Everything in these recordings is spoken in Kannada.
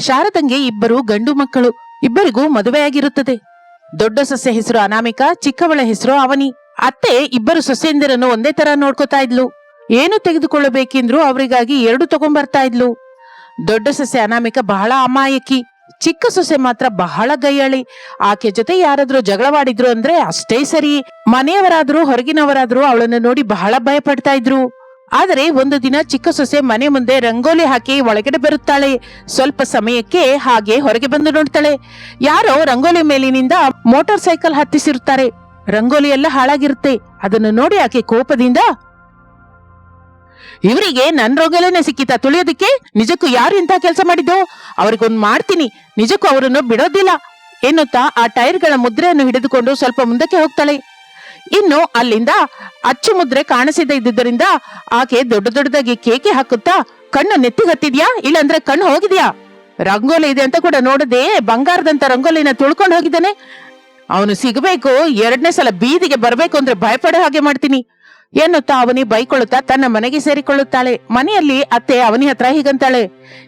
ಶಾರದಂಗೆ ಇಬ್ಬರು ಗಂಡು ಮಕ್ಕಳು. ಇಬ್ಬರಿಗೂ ಮದುವೆಯಾಗಿರುತ್ತದೆ. ದೊಡ್ಡ ಸೊಸೆ ಹೆಸರು ಅನಾಮಿಕ, ಚಿಕ್ಕವಳ ಹೆಸರು ಅವನಿ. ಅತ್ತೆ ಇಬ್ಬರು ಸೊಸೆಯಂದಿರನ್ನು ಒಂದೇ ತರ ನೋಡ್ಕೋತಾ ಇದ್ಲು. ಏನು ತೆಗೆದುಕೊಳ್ಳಬೇಕೆಂದ್ರು ಅವರಿಗಾಗಿ ಎರಡು ತಗೊಂಡ್ಬರ್ತಾ ಇದ್ಲು. ದೊಡ್ಡ ಸೊಸೆ ಅನಾಮಿಕ ಬಹಳ ಅಮಾಯಕಿ. ಚಿಕ್ಕ ಸೊಸೆ ಮಾತ್ರ ಬಹಳ ಗೈಯಾಳಿ. ಆಕೆ ಜೊತೆ ಯಾರಾದ್ರೂ ಜಗಳವಾಡಿದ್ರು ಅಂದ್ರೆ ಅಷ್ಟೇ ಸರಿ. ಮನೆಯವರಾದ್ರೂ ಹೊರಗಿನವರಾದ್ರೂ ಅವಳನ್ನು ನೋಡಿ ಬಹಳ ಭಯ ಪಡ್ತಾ ಇದ್ರು. ಆದರೆ ಒಂದು ದಿನ ಚಿಕ್ಕ ಸೊಸೆ ಮನೆ ಮುಂದೆ ರಂಗೋಲಿ ಹಾಕಿ ಒಳಗಡೆ ಬರುತ್ತಾಳೆ. ಸ್ವಲ್ಪ ಸಮಯಕ್ಕೆ ಹಾಗೆ ಹೊರಗೆ ಬಂದು ನೋಡ್ತಾಳೆ. ಯಾರೋ ರಂಗೋಲಿ ಮೇಲಿನಿಂದ ಮೋಟಾರ್ ಸೈಕಲ್ ಹತ್ತಿಸಿರುತ್ತಾರೆ. ರಂಗೋಲಿ ಎಲ್ಲ ಹಾಳಾಗಿರುತ್ತೆ. ಅದನ್ನು ನೋಡಿ ಆಕೆ ಕೋಪದಿಂದ, ಇವರಿಗೆ ನನ್ ರೋಗಲೇನೆ ಸಿಕ್ಕಿತ. ತುಳಿಯೋದಕ್ಕೆ ನಿಜಕ್ಕೂ ಯಾರು ಇಂಥ ಕೆಲಸ ಮಾಡಿದ್ದು? ಅವ್ರಿಗೊಂದ್ ಮಾಡ್ತೀನಿ. ನಿಜಕ್ಕೂ ಅವರನ್ನು ಬಿಡೋದಿಲ್ಲ. ಎನ್ನುತ್ತಾ ಆ ಟೈರ್ಗಳ ಮುದ್ರೆಯನ್ನು ಹಿಡಿದುಕೊಂಡು ಸ್ವಲ್ಪ ಮುಂದಕ್ಕೆ ಹೋಗ್ತಾಳೆ. ಇನ್ನು ಅಲ್ಲಿಂದ ಅಚ್ಚುಮುದ್ರೆ ಕಾಣಿಸದೇ ಇದ್ದುದರಿಂದ ಆಕೆ ದೊಡ್ಡ ದೊಡ್ಡದಾಗಿ ಕೇಕೆ ಹಾಕುತ್ತಾ ಕಣ್ಣು ನೆತ್ತಿಗತ್ತಿದ್ಯಾ ಇಲ್ಲಾಂದ್ರೆ ಕಣ್ಣು ಹೋಗಿದ್ಯಾ? ರಂಗೋಲಿ ಇದೆ ಅಂತ ಕೂಡ ನೋಡದೆ ಬಂಗಾರದಂತ ರಂಗೋಲಿನ ತುಳ್ಕೊಂಡು ಹೋಗಿದ್ದಾನೆ. ಅವನು ಸಿಗಬೇಕು, ಎರಡನೇ ಸಲ ಬೀದಿಗೆ ಬರಬೇಕು ಅಂದ್ರೆ ಭಯಪಡೋ ಹಾಗೆ ಮಾಡ್ತೀನಿ. ಎನ್ನುತ್ತಾ ಅವನಿ ಬೈಕೊಳ್ಳುತ್ತಾ ತನ್ನ ಮನೆಗೆ ಸೇರಿಕೊಳ್ಳುತ್ತಾಳೆ. ಮನೆಯಲ್ಲಿ ಅತ್ತೆ ಅವನಿ ಹತ್ರ ಹೀಗಂತಾಳೆ,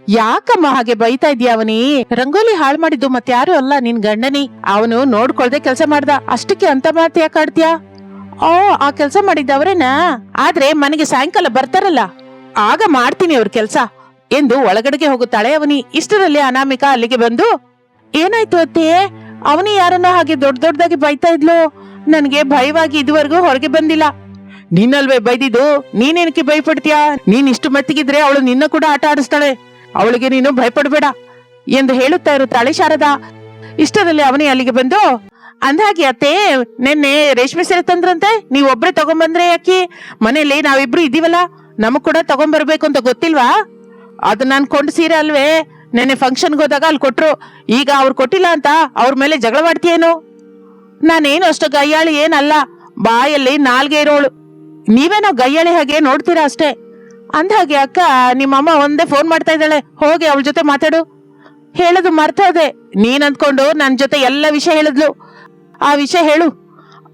ಯಾಕಮ್ಮ ಹಾಗೆ ಬೈತಾ ಇದ್ಯಾ ಅವನಿ? ರಂಗೋಲಿ ಹಾಳು ಮಾಡಿದ್ದು ಮತ್ಯಾರು ಅಲ್ಲ ನಿನ್ ಗಂಡನಿ. ಅವನು ನೋಡ್ಕೊಳ್ದೆ ಕೆಲಸ ಮಾಡ್ದ. ಅಷ್ಟಕ್ಕೆ ಅಂತ ಮಾತು ಯಾಕೆ ಓ, ಆ ಕೆಲಸ ಮಾಡಿದ್ದವ್ರೇನಾ? ಆದ್ರೆ ಮನೆಗೆ ಸಾಯಂಕಾಲ ಬರ್ತಾರಲ್ಲ. ಆಗ ಮಾಡ್ತೀನಿ ಅವ್ರ ಕೆಲ್ಸ, ಎಂದು ಒಳಗಡೆಗೆ ಹೋಗುತ್ತಾಳೆ ಅವನಿ. ಇಷ್ಟರಲ್ಲಿ ಅನಾಮಿಕಾ ಅಲ್ಲಿಗೆ ಬಂದು, ಏನಾಯ್ತು ಅತ್ತೆ? ಅವನಿ ಯಾರನ್ನ ಹಾಗೆ ದೊಡ್ಡ ದೊಡ್ಡದಾಗಿ ಬೈತಾ ಇದ್ಲು? ನನ್ಗೆ ಭಯವಾಗಿ ಇದುವರೆಗೂ ಹೊರಗೆ ಬಂದಿಲ್ಲ. ನಿನ್ನಲ್ವೇ ಬೈದಿದ್ದು? ನೀನೇನಕ್ಕೆ ಭಯಪಡ್ತೀಯಾ? ನೀನ್ ಇಷ್ಟು ಮೆತ್ತಿಗಿದ್ರೆ ಅವಳು ನಿನ್ನ ಕೂಡ ಆಟ ಆಡಿಸ್ತಾಳೆ. ಅವಳಿಗೆ ನೀನು ಭಯಪಡಬೇಡ ಎಂದು ಹೇಳುತ್ತಾ ಇರುತ್ತಾಳೆ ಶಾರದಾ. ಇಷ್ಟರಲ್ಲಿ ಅವನೇ ಅಲ್ಲಿಗೆ ಬಂದು ಅಂದಾಗೆ ಅತ್ತೆ, ನಿನ್ನೆ ರೇಷ್ಮೆ ಸೀರೆ ತಂದ್ರಂತೆ? ನೀವ್ ಒಬ್ರೆ ತಗೊಂಬಂದ್ರೆ ಯಾಕೆ? ಮನೇಲಿ ನಾವಿಬ್ರು ಇದೀವಲ್ಲ, ನಮಗ್ ಕೂಡ ತಗೊಂಬರ್ಬೇಕು ಅಂತ ಗೊತ್ತಿಲ್ವಾ? ಅದು ನಾನ್ ಕೊಂಡ್ ಸೀರೆ ಅಲ್ವೇ? ನೆನ್ನೆ ಫಂಕ್ಷನ್ಗೆ ಹೋದಾಗ ಅಲ್ಲಿ ಕೊಟ್ರು. ಈಗ ಅವ್ರು ಕೊಟ್ಟಿಲ್ಲ ಅಂತ ಅವ್ರ ಮೇಲೆ ಜಗಳ ಮಾಡ್ತೀಯೇನು? ನಾನೇನು ಅಷ್ಟು ಗಯ್ಯಾಳಿ ಏನಲ್ಲ. ಬಾಯಲ್ಲಿ ನಾಲ್ಗೆ ಇರೋಳು. ನೀವೇನೋ ಗೈಯಳಿ ಹಾಗೆ ನೋಡ್ತೀರಾ ಅಷ್ಟೇ? ಅಂದ್ಹಾಗೆ ಅಕ್ಕ, ನಿಮ್ಮಮ್ಮ ಒಂದೇ ಫೋನ್ ಮಾಡ್ತಾ ಇದ್ದಾಳೆ. ಹೋಗಿ ಅವಳ ಜೊತೆ ಮಾತಾಡು. ಹೇಳೋದು ಮರ್ತೋದೆ. ನೀನ್ ಅಂದ್ಕೊಂಡು ನನ್ ಜೊತೆ ಎಲ್ಲ ವಿಷಯ ಹೇಳಿದ್ಲು. ಆ ವಿಷಯ ಹೇಳು.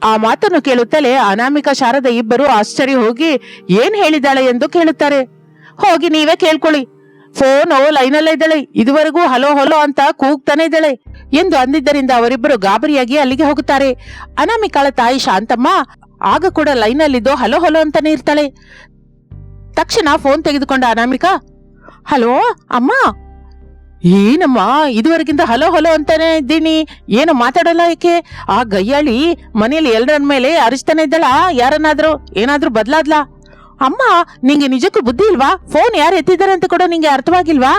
ಆ ಮಾತನ್ನು ಕೇಳುತ್ತಲೇ ಅನಾಮಿಕಾ ಶಾರದ ಇಬ್ಬರು ಆಶ್ಚರ್ಯ ಹೋಗಿ ಏನ್ ಹೇಳಿದಾಳೆ ಎಂದು ಕೇಳುತ್ತಾರೆ. ಹೋಗಿ ನೀವೇ ಕೇಳ್ಕೊಳ್ಳಿ. ಫೋನ್ ಲೈನಲ್ಲೇ ಇದ್ದಾಳೆ. ಇದುವರೆಗೂ ಹಲೋ ಹಲೋ ಅಂತ ಕೂಗ್ತಾನೆ ಇದ್ದಾಳೆ ಎಂದು ಅಂದಿದ್ದರಿಂದ ಅವರಿಬ್ಬರು ಗಾಬರಿಯಾಗಿ ಅಲ್ಲಿಗೆ ಹೋಗುತ್ತಾರೆ. ಅನಾಮಿಕಾಳ ತಾಯಿ ಶಾಂತಮ್ಮ ಆಗ ಕೂಡ ಲೈನಲ್ಲಿದ್ದು ಹಲೋ ಹಲೋ ಅಂತಾನೆ ಇರ್ತಾಳೆ. ತಕ್ಷಣ ಫೋನ್ ತೆಗೆದುಕೊಂಡ ಅನಾಮಿಕಾ, ಹಲೋ, ಅಮ್ಮ, ಏನಮ್ಮ ಇದುವರೆಗಿಂತ ಹಲೋ ಹಲೋ ಅಂತಾನೆ ಇದ್ದೀನಿ. ಏನು ಮಾತಾಡಲ್ಲ ಏಕೆ ಆ ಗಯ್ಯಾಳಿ ಮನೆಯಲ್ಲಿ ಎಲ್ಲರ ಮೇಲೆ ಅರಿಸ್ತಾನೆ ಇದ್ದಾಳ? ಯಾರನ್ನಾದರೂ, ಏನಾದರೂ ಬದಲಾದ್ಲಾ? ಅಮ್ಮ, ನಿಂಗೆ ನಿಜಕ್ಕೂ ಬುದ್ಧಿ ಇಲ್ವಾ? ಫೋನ್ ಯಾರು ಎತ್ತಿದ್ದಾರೆ ಅಂತ ಕೂಡ ನಿಂಗೆ ಅರ್ಥವಾಗಿಲ್ವಾ?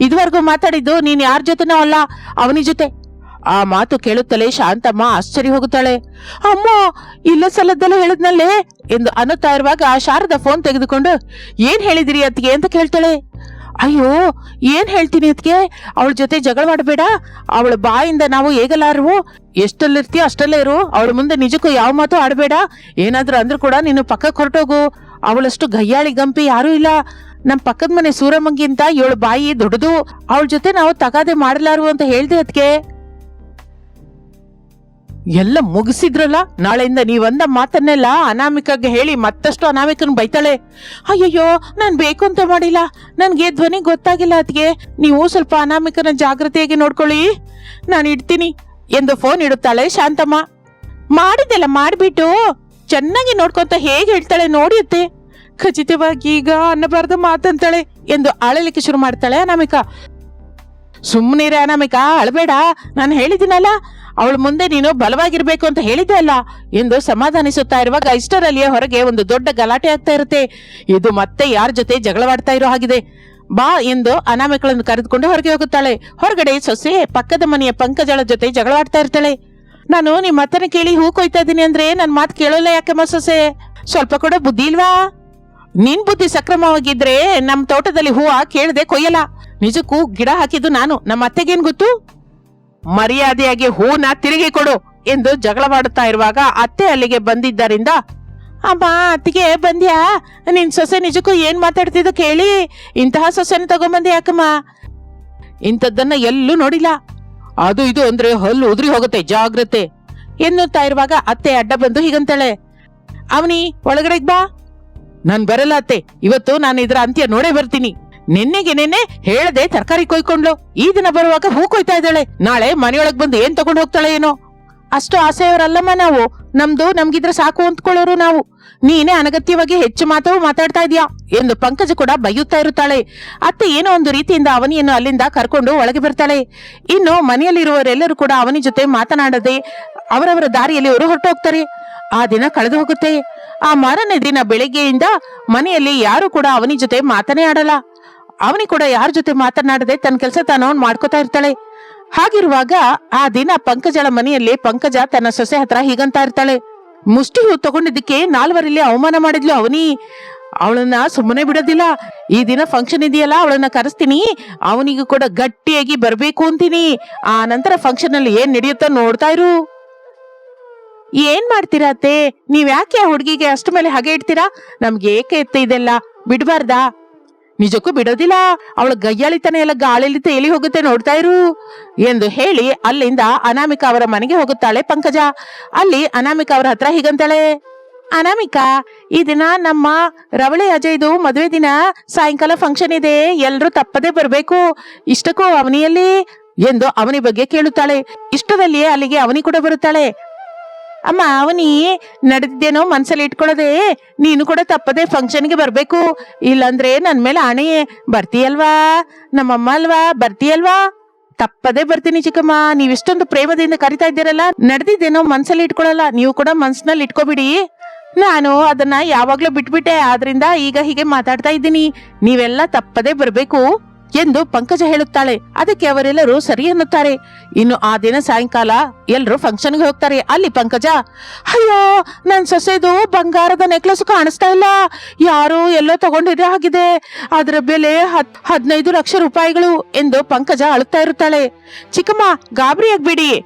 ಇದುವರೆಗೂ ಮಾತಾಡಿದ್ದು ನೀನ್ ಯಾರ ಜೊತೆನೋ ಅಲ್ಲ, ಅವನಿ ಜೊತೆ. ಆ ಮಾತು ಕೇಳುತ್ತಲೇ ಶಾಂತಮ್ಮ ಆಶ್ಚರ್ಯ ಹೋಗುತ್ತಾಳೆ. ಅಮ್ಮ, ಇಲ್ಲ ಸಲದ್ದೆಲ್ಲ ಹೇಳದ್ನಲ್ಲೇ? ಎಂದು ಅನ್ನುತ್ತಾ ಇರುವಾಗ ಶಾರದ ಫೋನ್ ತೆಗೆದುಕೊಂಡು, ಏನ್ ಹೇಳಿದಿರಿ ಅತ್ತಿಗೆ ಅಂತ ಕೇಳ್ತಾಳೆ. ಅಯ್ಯೋ, ಏನ್ ಹೇಳ್ತೀನಿ ಅತ್ಗೆ ಅವಳ ಜೊತೆ ಜಗಳ ಮಾಡಬೇಡ. ಅವಳ ಬಾಯಿಂದ ನಾವು ಹೇಗಲಾರು ಎಷ್ಟಲ್ಲಿರ್ತೀಯ ಅಷ್ಟಲ್ಲೇ ಇರು. ಅವಳ ಮುಂದೆ ನಿಜಕ್ಕೂ ಯಾವ ಮಾತು ಆಡಬೇಡ. ಏನಾದ್ರೂ ಅಂದ್ರೂ ಕೂಡ ನೀನು ಪಕ್ಕಕ್ಕೆ ಹೊರಟೋಗು. ಅವಳಷ್ಟು ಗಯ್ಯಾಳಿ ಗಂಪಿ ಯಾರೂ ಇಲ್ಲ. ನಮ್ಮ ಪಕ್ಕದ ಮನೆ ಸೂರಮ್ಮಂಗಿಂತ ಏಳು ಬಾಯಿ ದೊಡ್ಡದು. ಅವಳ ಜೊತೆ ನಾವು ತಗಾದೆ ಮಾಡಲಾರು ಅಂತ ಹೇಳ್ದೆ ಅದ್ಕೆ ಎಲ್ಲ ಮುಗಿಸಿದ್ರಲ್ಲ? ನಾಳೆಯಿಂದ ನೀವಂದ ಮಾತನ್ನೆಲ್ಲ ಅನಾಮಿಕಾಗೆ ಹೇಳಿ ಮತ್ತಷ್ಟು ಅನಾಮಿಕನ್ ಬೈತಾಳೆ. ಅಯ್ಯಯ್ಯೋ, ನಾನು ಬೇಕು ಅಂತ ಮಾಡಿಲ್ಲ. ನನಗೆ ಧ್ವನಿ ಗೊತ್ತಾಗಿಲ್ಲ ಅದ್ಗೆ. ನೀವು ಸ್ವಲ್ಪ ಅನಾಮಿಕನ ಜಾಗ್ರತೆಯಾಗಿ ನೋಡ್ಕೊಳ್ಳಿ. ನಾನು ಇಡ್ತೀನಿ ಎಂದು ಫೋನ್ ಇಡುತ್ತಾಳೆ ಶಾಂತಮ್ಮ. ಮಾಡಿದ್ದೆಲ್ಲ ಮಾಡಿಬಿಟ್ಟು ಚೆನ್ನಾಗಿ ನೋಡ್ಕೊಂತ ಹೇಗೆ ಹೇಳ್ತಾಳೆ ನೋಡಿ ಅತ್ತೆ ಖಚಿತವಾಗಿ ಈಗ ಅನ್ನಬಾರ್ದ ಮಾತಂತಾಳೆ ಎಂದು ಅಳಲಿಕ್ಕೆ ಶುರು ಮಾಡ್ತಾಳೆ ಅನಾಮಿಕಾ. ಸುಮ್ಮನಿರೆ ಅನಾಮಿಕ, ಅಳಬೇಡ. ನಾನು ಹೇಳಿದ್ದೀನಲ್ಲ ಅವಳ ಮುಂದೆ ನೀನು ಬಲವಾಗಿರ್ಬೇಕು ಅಂತ ಹೇಳಿದ್ದೆ ಅಲ್ಲ? ಎಂದು ಸಮಾಧಾನಿಸುತ್ತಾ ಇರುವಾಗ ಇಷ್ಟರಲ್ಲಿಯೇ ಹೊರಗೆ ಒಂದು ದೊಡ್ಡ ಗಲಾಟೆ ಆಗ್ತಾ ಇರುತ್ತೆ. ಇದು ಮತ್ತೆ ಯಾರ ಜೊತೆ ಜಗಳವಾಡ್ತಾ ಇರೋ ಹಾಗಿದೆ? ಬಾ ಎಂದು ಅನಾಮಿಕಳನ್ನು ಕರೆದುಕೊಂಡು ಹೊರಗೆ ಹೋಗುತ್ತಾಳೆ. ಹೊರಗಡೆ ಸೊಸೆ ಪಕ್ಕದ ಮನೆಯ ಪಂಕಜಳ ಜೊತೆ ಜಗಳವಾಡ್ತಾ ಇರ್ತಾಳೆ. ನಾನು ನಿಮ್ಮ ಅತ್ತನ ಕೇಳಿ ಹೂ ಕೊಯ್ತಾ ಇದ್ದೀನಿ ಅಂದ್ರೆ ನನ್ನ ಮಾತು ಕೇಳೋಲ್ಲ ಯಾಕಮ್ಮ ಸೊಸೆ? ಸ್ವಲ್ಪ ಕೂಡ ಬುದ್ಧಿ ಇಲ್ವಾ? ನಿನ್ ಬುದ್ಧಿ ಸಕ್ರಮವಾಗಿದ್ರೆ ನಮ್ಮ ತೋಟದಲ್ಲಿ ಹೂವ ಕೇಳದೆ ಕೊಯ್ಯಲ್ಲ. ನಿಜಕ್ಕೂ ಗಿಡ ಹಾಕಿದ್ದು ನಾನು. ನಮ್ಮ ಅತ್ತೆಗೇನ್ ಗೊತ್ತು? ಮರ್ಯಾದೆಯಾಗಿ ಹೂನ ತಿರುಗಿ ಕೊಡು ಎಂದು ಜಗಳವಾಡುತ್ತಾ ಇರುವಾಗ ಅತ್ತೆ ಅಲ್ಲಿಗೆ ಬಂದಿದ್ದರಿಂದ, ಅಮ್ಮ, ಅತ್ತಿಗೆ ಬಂದ್ಯಾ? ನಿನ್ ಸೊಸೆ ನಿಜಕ್ಕೂ ಏನ್ ಮಾತಾಡ್ತಿದ್ದು ಕೇಳಿ. ಇಂತಹ ಸೊಸೆನ ತಗೊಂಬಂದೆ ಯಾಕಮ್ಮ? ಇಂಥದ್ದನ್ನ ಎಲ್ಲೂ ನೋಡಿಲ್ಲ. ಅದು ಇದು ಅಂದ್ರೆ ಹಲ್ಲು ಉದುರಿ ಹೋಗುತ್ತೆ, ಜಾಗ್ರತೆ. ಎನ್ನುತ್ತಾ ಇರುವಾಗ ಅತ್ತೆ ಅಡ್ಡ ಬಂದು ಹೀಗಂತಾಳೆ, ಅವನಿ, ಒಳಗಡೆಗ್ ಬಾ. ನಾನ್ ಬರಲ್ಲ ಅತ್ತೆ. ಇವತ್ತು ನಾನು ಇದರ ಅಂತ್ಯ ನೋಡೇ ಬರ್ತೀನಿ. ನಿನ್ನೆಗೆ ನಿನ್ನೆ ಹೇಳದೆ ತರಕಾರಿ ಕೊಯ್ಕೊಂಡ್ಲು. ಈ ದಿನ ಬರುವಾಗ ಹೂ ಕೊಯ್ತಾ ಇದ್ದಾಳೆ. ನಾಳೆ ಮನೆಯೊಳಗ್ ಬಂದು ಏನ್ ತಗೊಂಡ್ ಹೋಗ್ತಾಳೆ ಏನೋ? ಅಷ್ಟು ಆಸೆಯವರಲ್ಲಮ್ಮ ನಾವು. ನಮ್ದು ನಮ್ಗಿದ್ರೆ ಸಾಕು ಅಂತಕೊಳ್ಳೋರು ನಾವು. ನೀನೇ ಅನಗತ್ಯವಾಗಿ ಹೆಚ್ಚು ಮಾತು ಮಾತಾಡ್ತಾ ಇದೀಯಾ? ಎಂದು ಪಂಕಜ ಕೂಡ ಬೈಯುತ್ತಾ ಇರುತ್ತಾಳೆ. ಅತ್ತೆ ಏನೋ ಒಂದು ರೀತಿಯಿಂದ ಅವನಿಯನ್ನು ಅಲ್ಲಿಂದ ಕರ್ಕೊಂಡು ಒಳಗೆ ಬರ್ತಾಳೆ. ಇನ್ನು ಮನೆಯಲ್ಲಿರುವವರೆಲ್ಲರೂ ಕೂಡ ಅವನಿ ಜೊತೆ ಮಾತನಾಡದೆ ಅವರವರ ದಾರಿಯಲ್ಲಿ ಅವರು ಹೊರಟು ಹೋಗ್ತಾರೆ ಆ ದಿನ ಕಳೆದು ಹೋಗುತ್ತೆ. ಆ ಮಾರನೇ ದಿನ ಬೆಳಿಗ್ಗೆಯಿಂದ ಮನೆಯಲ್ಲಿ ಯಾರು ಕೂಡ ಅವನಿ ಜೊತೆ ಮಾತನೇ ಆಡಲ್ಲ. ಅವನಿ ಕೂಡ ಯಾರ ಜೊತೆ ಮಾತನಾಡದೆ ತನ್ನ ಕೆಲಸ ತಾನು ಮಾಡ್ಕೋತಾ ಇರ್ತಾಳೆ. ಹಾಗಿರುವಾಗ ಆ ದಿನ ಪಂಕಜಳ ಮನೆಯಲ್ಲಿ ಪಂಕಜ ತನ್ನ ಸೊಸೆ ಹತ್ರ ಹೀಗಂತ ಇರ್ತಾಳೆ. ಮುಷ್ಟಿ ಹೂ ತಗೊಂಡಿದ್ದಕ್ಕೆ ನಾಲ್ವರಲ್ಲಿ ಅವಮಾನ ಮಾಡಿದ್ಲು ಅವನಿ. ಅವಳನ್ನ ಸುಮ್ಮನೆ ಬಿಡೋದಿಲ್ಲ. ಈ ದಿನ ಫಂಕ್ಷನ್ ಇದೆಯಲ್ಲ, ಅವಳನ್ನ ಕರೆಸ್ತೀನಿ. ಅವನಿಗೂ ಕೂಡ ಗಟ್ಟಿಯಾಗಿ ಬರ್ಬೇಕು ಅಂತೀನಿ. ಆ ನಂತರ ಫಂಕ್ಷನ್ ಅಲ್ಲಿ ಏನ್ ನಡೆಯುತ್ತೋ ನೋಡ್ತಾ ಇರು. ಏನ್ ಮಾಡ್ತೀರಾ ಅತ್ತೆ? ನೀವ್ ಯಾಕೆ ಆ ಹುಡುಗಿಗೆ ಅಷ್ಟ ಮೇಲೆ ಹಾಗೆ ಇಡ್ತೀರಾ? ನಮ್ಗೆ ಏಕೆ ಎತ್ತ ಇದೆಲ್ಲ? ಬಿಡ್ಬಾರ್ದಾ? ನಿಜಕ್ಕೂ ಬಿಡೋದಿಲ್ಲ. ಅವಳ ಗಯ್ಯಾಳಿತನ ಎಲ್ಲ ಗಾಳಿಲಿ ತೇಲಿ ಹೋಗುತ್ತೆ ನೋಡ್ತಾ ಇರು. ಎಂದು ಹೇಳಿ ಅಲ್ಲಿಂದ ಅನಾಮಿಕಾ ಅವರ ಮನೆಗೆ ಹೋಗುತ್ತಾಳೆ ಪಂಕಜ. ಅಲ್ಲಿ ಅನಾಮಿಕಾ ಅವರ ಹತ್ರ ಹೀಗಂತಾಳೆ. ಅನಾಮಿಕಾ, ಈ ದಿನ ನಮ್ಮ ರವಳಿ ಅಜಯ್ದು ಮದುವೆ ದಿನ. ಸಾಯಂಕಾಲ ಫಂಕ್ಷನ್ ಇದೆ. ಎಲ್ರೂ ತಪ್ಪದೆ ಬರಬೇಕು. ಇಷ್ಟಕ್ಕೂ ಅವನಿಯಲ್ಲಿ? ಎಂದು ಅವನಿ ಬಗ್ಗೆ ಕೇಳುತ್ತಾಳೆ. ಇಷ್ಟದಲ್ಲಿಯೇ ಅಲ್ಲಿಗೆ ಅವನಿ ಕೂಡ ಬರುತ್ತಾಳೆ. ಅಮ್ಮ, ಅವನಿ ನಡೆದಿದ್ದೇನೋ ಮನ್ಸಲ್ಲಿ ಇಟ್ಕೊಳ್ಳೋದೇ, ನೀನು ಕೂಡ ತಪ್ಪದೆ ಫಂಕ್ಷನ್ಗೆ ಬರಬೇಕು. ಇಲ್ಲಾಂದ್ರೆ ನನ್ನ ಮೇಲೆ ಆಣೆ. ಬರ್ತೀಯಲ್ವಾ? ನಮ್ಮಮ್ಮ ಅಲ್ವಾ? ಬರ್ತೀಯಲ್ವಾ? ತಪ್ಪದೇ ಬರ್ತೀನಿ ಚಿಕ್ಕಮ್ಮ. ನೀವ್ ಇಷ್ಟೊಂದು ಪ್ರೇಮದಿಂದ ಕರಿತಾ ಇದ್ದೀರಲ್ಲ, ನಡೆದಿದ್ದೇನೋ ಮನ್ಸಲ್ಲಿ ಇಟ್ಕೊಳ್ಳಲ್ಲ, ನೀವು ಕೂಡ ಮನ್ಸಿನಲ್ಲಿ ಇಟ್ಕೋಬಿಡಿ. ನಾನು ಅದನ್ನ ಯಾವಾಗ್ಲೂ ಬಿಟ್ಬಿಟ್ಟೆ, ಆದ್ರಿಂದ ಈಗ ಹೀಗೆ ಮಾತಾಡ್ತಾ ಇದ್ದೀನಿ. ನೀವೆಲ್ಲ ತಪ್ಪದೇ ಬರ್ಬೇಕು. ಎಂದು ಪಂಕಜ ಹೇಳುತ್ತಾಳೆ. ಅದಕ್ಕೆ ಅವರೆಲ್ಲರೂ ಸರಿ ಅನ್ನುತ್ತಾರೆ. ಇನ್ನು ಆ ದಿನ ಸಾಯಂಕಾಲ ಫಂಕ್ಷನ್ ಫಂಕ್ಷನ್ಗೆ ಹೋಗ್ತಾರೆ. ಅಲ್ಲಿ ಪಂಕಜ, ಅಯ್ಯೋ, ನನ್ ಸೊಸೆದು ಬಂಗಾರದ ನೆಕ್ಲೆಸ್ ಕಾಣಿಸ್ತಾ ಇಲ್ಲ. ಯಾರು ಎಲ್ಲೋ ತಗೊಂಡಿದೆ ಆಗಿದೆ. ಅದರ ಬೆಲೆ ಹತ್, ಹದಿನೈದು ಲಕ್ಷ ರೂಪಾಯಿಗಳು ಎಂದು ಪಂಕಜ ಅಳುತ್ತಾ ಇರುತ್ತಾಳೆ. ಚಿಕ್ಕಮ್ಮ, ಗಾಬರಿ ಆಗ್ಬೇಡಿ.